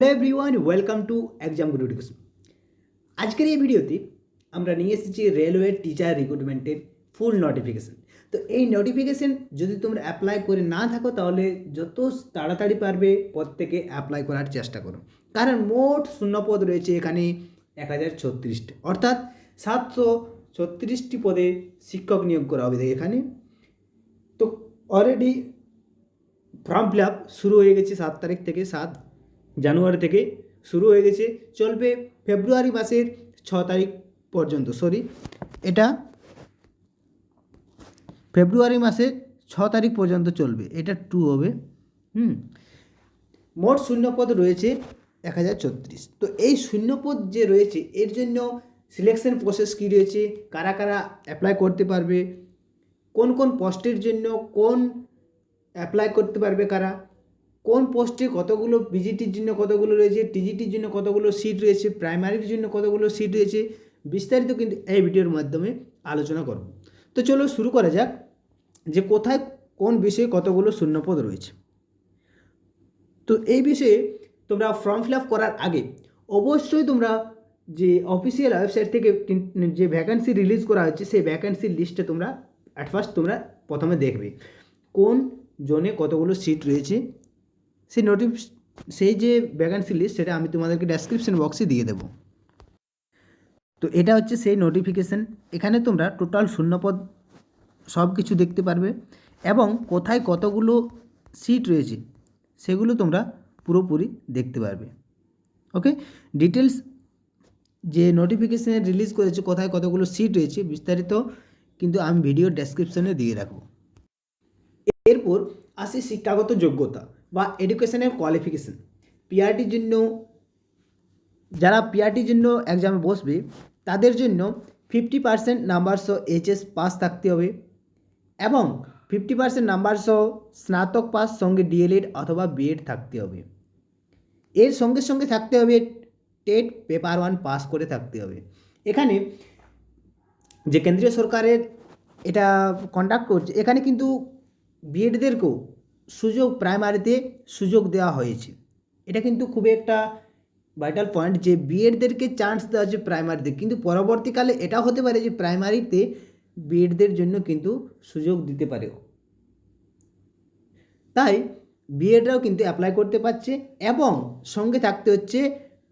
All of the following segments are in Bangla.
Hello everyone welcome to exam Guru education আজকের এই ভিডিওতে আমরা নিয়ে এসেছি রেলওয়ে টিচার রিক্রুটমেন্টের ফুল নোটিফিকেশান তো এই নোটিফিকেশান যদি তোমরা অ্যাপ্লাই করে না থাকো, তাহলে যত তাড়াতাড়ি পারবে প্রত্যেকে অ্যাপ্লাই করার চেষ্টা করো। কারণ মোট শূন্যপদ রয়েছে এখানে এক হাজার ছত্রিশটি। অর্থাৎ সাতশো ছত্রিশটি পদে শিক্ষক নিয়োগ করা হবে এখানে। তো অলরেডি ফর্ম ফিল আপ শুরু হয়ে গেছে সাত তারিখ থেকে সাত জানুয়ারি থেকে শুরু হয়ে গেছে, চলবে ফেব্রুয়ারি মাসের ছ তারিখ পর্যন্ত সরি এটা ফেব্রুয়ারি মাসের ছ তারিখ পর্যন্ত চলবে, এটা টু হবে, হুম? মোট শূন্যপদ রয়েছে এক হাজার ছত্রিশ। তো এই শূন্যপদ যে রয়েছে, এর জন্য সিলেকশন প্রসেস কী রয়েছে, কারা কারা অ্যাপ্লাই করতে পারবে, কোন কোন পোস্টের জন্য কোন অ্যাপ্লাই করতে পারবে কারা? কোন পোস্টে কতগুলো বিজিটির জন্য কতগুলো রয়েছে, টিজিটির জন্য কতগুলো সিট রয়েছে, প্রাইমারির জন্য কতগুলো সিট রয়েছে, বিস্তারিত কিন্তু এই ভিডিওর মাধ্যমে আলোচনা করব। তো চলো শুরু করা যাক যে কোথায় কোন বিষয়ে কতগুলো শূন্যপদ রয়েছে। তো এই বিষয়ে তোমরা ফর্ম ফিল করার আগে অবশ্যই তোমরা যে অফিসিয়াল ওয়েবসাইট থেকে যে ভ্যাকান্সি রিলিজ করা হচ্ছে সেই ভ্যাকান্সির লিস্টে তোমরা অ্যাট ফার্স্ট তোমরা প্রথমে দেখবে। কোন জোনে কতগুলো সিট রয়েছে সেই নোটিফ সেই যে ভ্যাকান্সি লিস্ট সেটা আমি তোমাদেরকে ডেসক্রিপশন বক্সে দিয়ে দেবো। তো এটা হচ্ছে সেই নোটিফিকেশান এখানে তোমরা টোটাল শূন্যপদ সব কিছু দেখতে পারবে এবং কোথায় কতগুলো সিট রয়েছে, সেগুলো তোমরা পুরোপুরি দেখতে পারবে। ওকে ডিটেলস যে নোটিফিকেশানে রিলিজ করেছে, কোথায় কতগুলো সিট রয়েছে বিস্তারিত কিন্তু আমি ভিডিও ডেসক্রিপশনে দিয়ে রাখব। এরপর আসি শিক্ষাগত যোগ্যতা। বা এডুকেশনের কোয়ালিফিকেশন পিআরটির জন্য, যারা পিআরটির জন্য এক্সামে বসবে, তাদের জন্য ফিফটি পার্সেন্ট নাম্বার সহ এইচএস পাস থাকতে হবে এবং ফিফটি পার্সেন্ট নাম্বার সহ স্নাতক পাস সঙ্গে ডিএলএড অথবা বিএড থাকতে হবে। এর সঙ্গে সঙ্গে থাকতে হবে টেট পেপার ওয়ান পাস করে থাকতে হবে। এখানে যে কেন্দ্রীয় সরকারের এটা কন্ডাক্ট করছে, এখানে কিন্তু বিএডদেরকেও সুযোগ প্রাইমারিতে সুযোগ দেওয়া হয়েছে। এটা কিন্তু খুবই একটা ভাইটাল পয়েন্ট যে বিএডদেরকে চান্স দেওয়া হচ্ছে প্রাইমারিতে কিন্তু পরবর্তীকালে এটা হতে পারে যে প্রাইমারিতে বিএডদের জন্য কিন্তু সুযোগ দিতে পারে। তাই বিএডরাও কিন্তু অ্যাপ্লাই করতে পারছে এবং সঙ্গে থাকতে হচ্ছে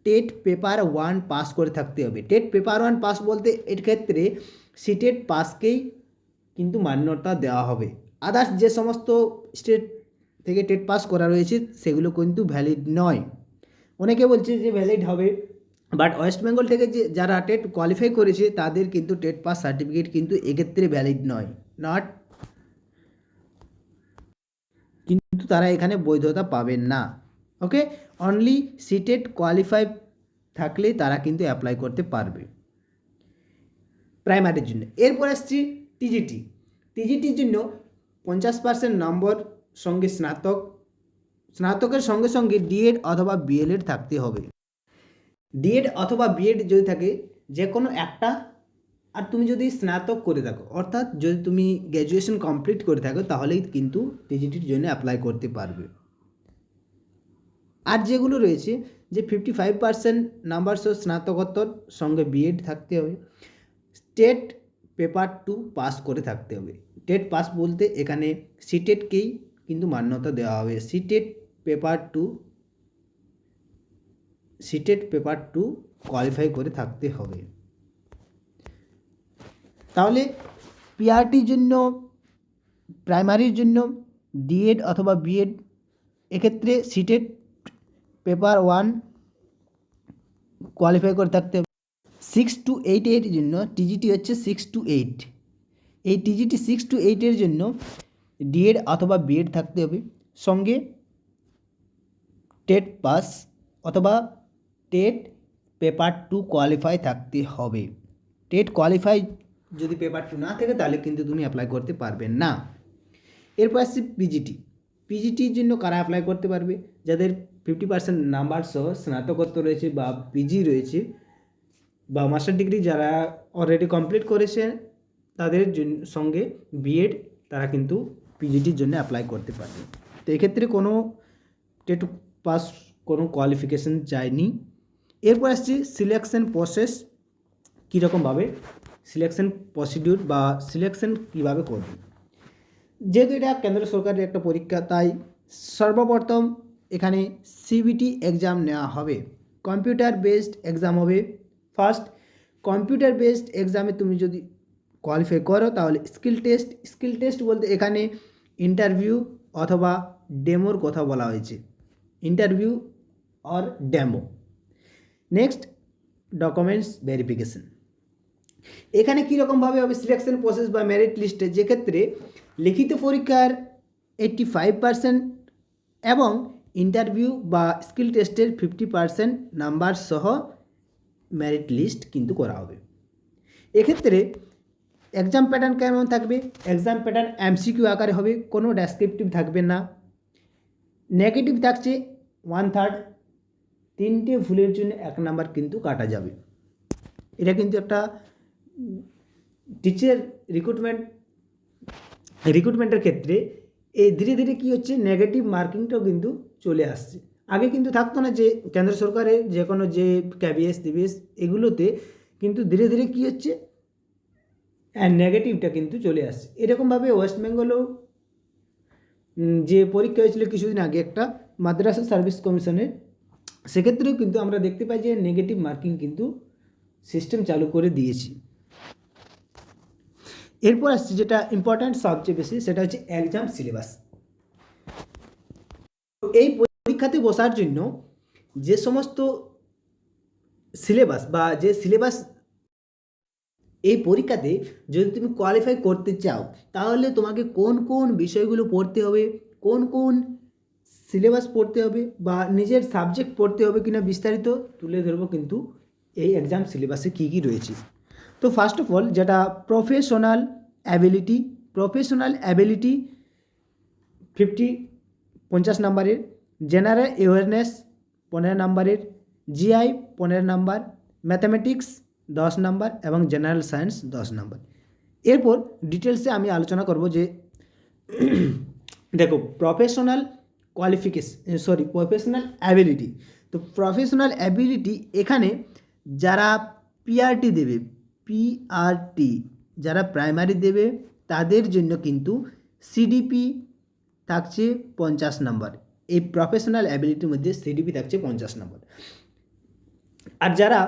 টেট পেপার ওয়ান পাস করে থাকতে হবে। টেট পেপার ওয়ান পাস বলতে এর ক্ষেত্রে সিটেট পাসকেই কিন্তু মান্যতা দেওয়া হবে। আদার্স যে সমস্ত স্টেট থেকে টেট পাস করা রয়েছে, সেগুলো কিন্তু ভ্যালিড নয়। অনেকে বলছে যে ভ্যালিড হবে বাট ওয়েস্ট বেঙ্গল থেকে যে যারা টেট কোয়ালিফাই করেছে, তাদের কিন্তু টেট পাস সার্টিফিকেট কিন্তু এক্ষেত্রে ভ্যালিড নয় নট কিন্তু তারা এখানে বৈধতা পাবেন না ওকে অনলি সিটেড কোয়ালিফাই থাকলেই তারা কিন্তু অ্যাপ্লাই করতে পারবে। প্রাইমারির জন্য। এরপর আসছি টিজিটি টিজিটির জন্য পঞ্চাশ পার্সেন্ট নম্বর সঙ্গে স্নাতক, স্নাতকের সঙ্গে সঙ্গে ডিএড অথবা বিএলএড থাকতে হবে। ডিএড অথবা বিএড যদি থাকে, যে কোনো একটা, আর তুমি যদি স্নাতক করে থাকো, অর্থাৎ যদি তুমি গ্র্যাজুয়েশন কমপ্লিট করে থাকো, তাহলেই কিন্তু টিজিটির জন্য অ্যাপ্লাই করতে পারবে। আর যেগুলো রয়েছে, যে ফিফটি ফাইভ পার্সেন্ট নাম্বার সহ স্নাতকোত্তর সঙ্গে বিএড থাকতে হবে স্টেট পেপার টু পাস করে থাকতে হবে। টেট পাস বলতে এখানে সিটেটকেই কিন্তু মান্যতা দেওয়া হবে। CTET paper two CTET paper two qualify করে থাকতে হবে। তাহলে পিআরটির জন্য প্রাইমারির জন্য ডিএড অথবা বিএড এক্ষেত্রে সিটেড পেপার ওয়ান কোয়ালিফাই করে থাকতে হবে। সিক্স টু এইট এর জন্য টিজিটি হচ্ছে সিক্স টু এইট এই টিজিটি সিক্স টু এইটের জন্য ডিএড অথবা বিএড থাকতে হবে। সঙ্গে টেট পাস অথবা টেট পেপার টু কোয়ালিফাই থাকতে হবে। টেট কোয়ালিফাই যদি পেপার টু না থাকে তাহলে কিন্তু তুমি অ্যাপ্লাই করতে পারবে না। এরপর আসছে পিজিটি পিজিটির জন্য কারা অ্যাপ্লাই করতে পারবে? যাদের ফিফটি পার্সেন্ট নাম্বার সহ স্নাতকোত্তর রয়েছে বা পিজি রয়েছে বা মাস্টার ডিগ্রি যারা অলরেডি কমপ্লিট করেছে, তাদের সঙ্গে বিএড তারা কিন্তু পিজিটির জন্য অ্যাপ্লাই করতে পারবে। তো এক্ষেত্রে কোনো টেট পাস কোনো কোয়ালিফিকেশন চাইনি এরপর আসছি সিলেকশন প্রসেস কীরকমভাবে সিলেকশন প্রসিডিউর বা সিলেকশন কীভাবে করবে। যেহেতু এটা কেন্দ্র সরকারের একটা পরীক্ষা, তাই সর্বপ্রথম এখানে সিবিটি এক্সাম নেওয়া হবে। কম্পিউটার বেসড এক্সাম হবে। ফার্স্ট কম্পিউটার বেসড এক্সামে তুমি যদি কোয়ালিফাই করো, তাহলে স্কিল টেস্ট স্কিল টেস্ট বলতে এখানে ইন্টারভিউ অথবা ডেমোর কথা বলা হয়েছে। Interview or demo next documents verification এখানে কীরকমভাবে হবে সিলেকশন প্রসেস বা মেরিট লিস্টে যেক্ষেত্রে লিখিত পরীক্ষার এইট্টি ফাইভ পার্সেন্ট এবং ইন্টারভিউ বা স্কিল টেস্টের ফিফটি পার্সেন্ট নাম্বার সহ মেরিট লিস্ট কিন্তু করা হবে। এক্ষেত্রে এক্সাম প্যাটার্ন কেমন থাকবে? এক্সাম প্যাটার্ন এমসিকিউ আকারে হবে, কোনো ডেসক্রিপটিভ থাকবে না। নেগেটিভ থাকছে ওয়ান থার্ড তিনটে ভুলের জন্য এক নাম্বার কিন্তু কাটা যাবে। এটা কিন্তু একটা টিচার রিক্রুটমেন্ট রিক্রুটমেন্টের ক্ষেত্রে এই ধীরে ধীরে কী হচ্ছে নেগেটিভ মার্কিংটাও কিন্তু চলে আসছে। আগে কিন্তু থাকতো না যে, কেন্দ্র সরকারের যে কোনো যে ক্যাবিএস দিবিএস এগুলোতে কিন্তু ধীরে ধীরে কী হচ্ছে নেগেটিভটা কিন্তু চলে আসছে। এরকমভাবে ওয়েস্ট বেঙ্গলেও যে পরীক্ষা হয়েছিল কিছুদিন আগে একটা মাদ্রাসা সার্ভিস কমিশনের সেক্ষেত্রেও কিন্তু আমরা দেখতে পাই যে নেগেটিভ মার্কিং কিন্তু সিস্টেম চালু করে দিয়েছি। এরপর আসছে যেটা ইম্পর্ট্যান্ট সবচেয়ে বেশি, সেটা হচ্ছে এক্সাম সিলেবাস এই পরীক্ষাতে বসার জন্য যে সমস্ত সিলেবাস বা যে সিলেবাস এই পরীক্ষাতে যদি তুমি কোয়ালিফাই করতে চাও, তাহলে তোমাকে কোন কোন বিষয়গুলো পড়তে হবে, কোন কোন সিলেবাস পড়তে হবে বা নিজের সাবজেক্ট পড়তে হবে কিনা বিস্তারিত তুলে ধরবো কিন্তু এই এক্সাম সিলেবাসে কী কী রয়েছে। তো ফার্স্ট অফ অল যেটা professional ability professional ability fifty পঞ্চাশ নাম্বারের জেনারেল অ্যাওয়ারনেস পনেরো নাম্বারের জিআই পনেরো নাম্বার ম্যাথামেটিক্স দশ নাম্বার এবং জেনারেল সায়েন্স দশ নাম্বার। এরপর ডিটেলসে আমি আলোচনা করব যে, দেখো professional qualification sorry professional ability তো প্রফেশনাল অ্যাবিলিটি এখানে যারা পিআরটি দেবে পিআরটি যারা প্রাইমারি দেবে, তাদের জন্য কিন্তু সিডিপি থাকছে পঞ্চাশ নাম্বার। এই প্রফেশনাল অ্যাবিলিটির মধ্যে সিডিপি থাকছে পঞ্চাশ নাম্বার। আর যারা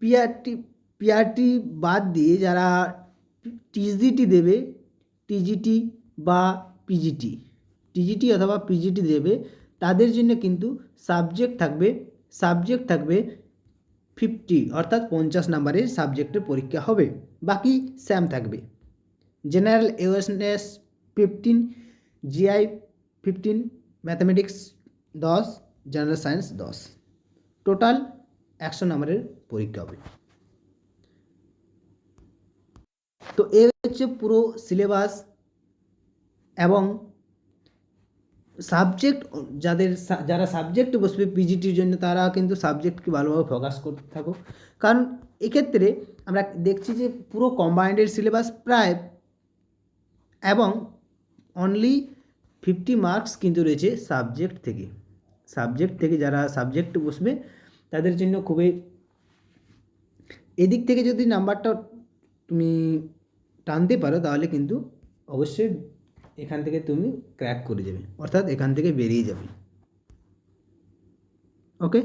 পিআরটি পিআরটি বাদ দিয়ে যারা টিজিটি দেবে টিজিটি বা পিজিটি টিজিটি অথবা পিজিটি দেবে, তাদের জন্য কিন্তু সাবজেক্ট থাকবে সাবজেক্ট থাকবে ফিফটি অর্থাৎ পঞ্চাশ নাম্বারের সাবজেক্টের পরীক্ষা হবে। বাকি স্যাম থাকবে। General awareness fifteen GI fifteen mathematics দশ জেনারেল সায়েন্স দশ। টোটাল একশো নাম্বারের পরীক্ষা হবে। তো এ হচ্ছে পুরো সিলেবাস এবং সাবজেক্ট যাদের যারা সাবজেক্ট বসবে পিজিটির জন্য, তারা কিন্তু সাবজেক্টকে ভালোভাবে ফোকাস করতে থাকো। কারণ এক্ষেত্রে আমরা দেখছি যে পুরো কম্বাইন্ডের সিলেবাস প্রায় এবং অনলি ফিফটি মার্কস কিন্তু রয়েছে সাবজেক্ট থেকে। সাবজেক্ট থেকে যারা সাবজেক্ট বসবে, তাদের জন্য খুবই, এদিক থেকে যদি নাম্বারটা তুমি টানতে পারো, তাহলে কিন্তু অবশ্যই এখান থেকে তুমি ক্র্যাক করে যাবে। অর্থাৎ এখান থেকে বেরিয়ে যাবে। ওকে